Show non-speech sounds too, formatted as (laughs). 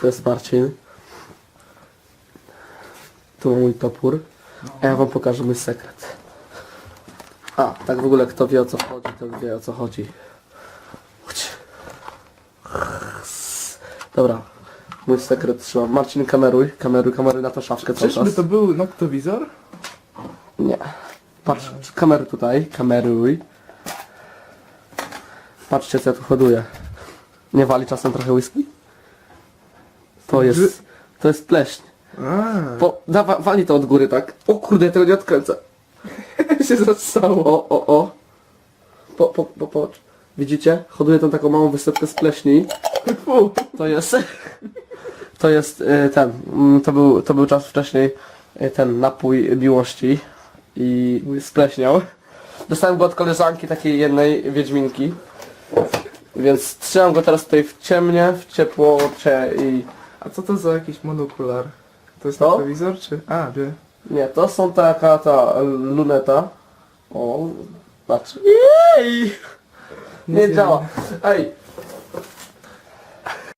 To jest Marcin. Tu mój topór. A ja wam pokażę mój sekret. A, tak w ogóle kto wie o co chodzi, to wie o co chodzi. Chodź. Dobra. Mój sekret trzymam. Marcin, kameruj, kameruj, kameruj na to szafkę cały Czyżby czas. to był noktowizor? Nie. Patrz, kamery tutaj, kameruj. Patrzcie co ja tu hoduję. Nie wali czasem trochę whisky? To jest, to jest pleśń. A, Po, dawa, wali to od góry, tak? O kurde, ja tego nie odkręcę. (laughs) się zastało. O, o, o. Po, po, po, po. Widzicie? Hoduję tą taką małą wysepkę z pleśni. fu. To jest... To jest y, ten... mm, To był, to był czas wcześniej y, ten napój miłości i spleśniał. Dostałem go od koleżanki takiej jednej wiedźminki. Więc trzymam go teraz tutaj w ciemnie, w ciepłocie i... A co to za jakiś monokular? To jest To? noktowizor czy... A, wie. Nie, to są taka ta e, luneta. O, patrz. Jej! Nie działa. Ej,